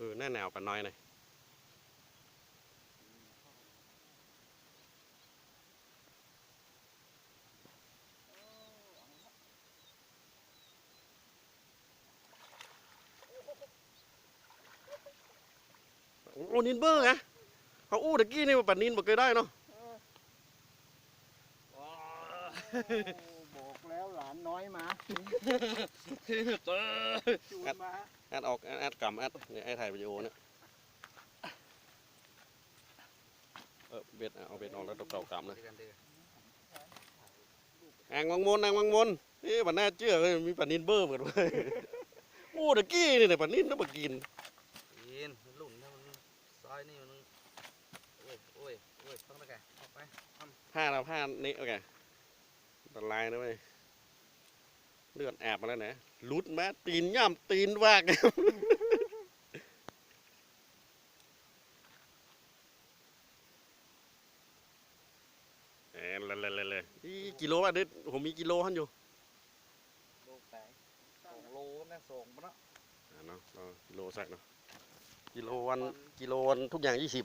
เออหน้าหนาวปะน้อยหน่อยโอ้นินเบอร์ไงเขาอู้ตะกี้นี่ว่าปันนินบ่เคยได้เนาะบอกแล้วหลานน้อยมาจูนมา แอดออกแอดแอดกำแอดเนี่ยไอ้ถ่ายวิดีโอเนี่ยเออเบ็ดเอาเบ็ดออกแล้วตกเก่ากำเลยแองวังมนแองวังมนเอ๊ะมันน่าเชื่อเลยมีปลานินเบอร์เหมือนกันโอ้ตะกี้นี่เนี่ยปลานินต้องมากินกินมันหลุ่นถ้ามันซอยนี่มันโอ้ยโอ้ยโอ้ยต้องตะแกออกไปผ้าเราผ้านี้โอเคอันตรายนะเว้ย เลือดแอบมาแล้วนะหลุดมาตีนย่ำตีนวากเออเลยเลยเลยอีกิโลอะเด็ดผมมีกิโลหันอยู่โลแตกสองโลนะสองปะเนาะอ่าเนาะเอากิโลสักเนาะกิโลวันกิโลวันทุกอย่างยี่สิบ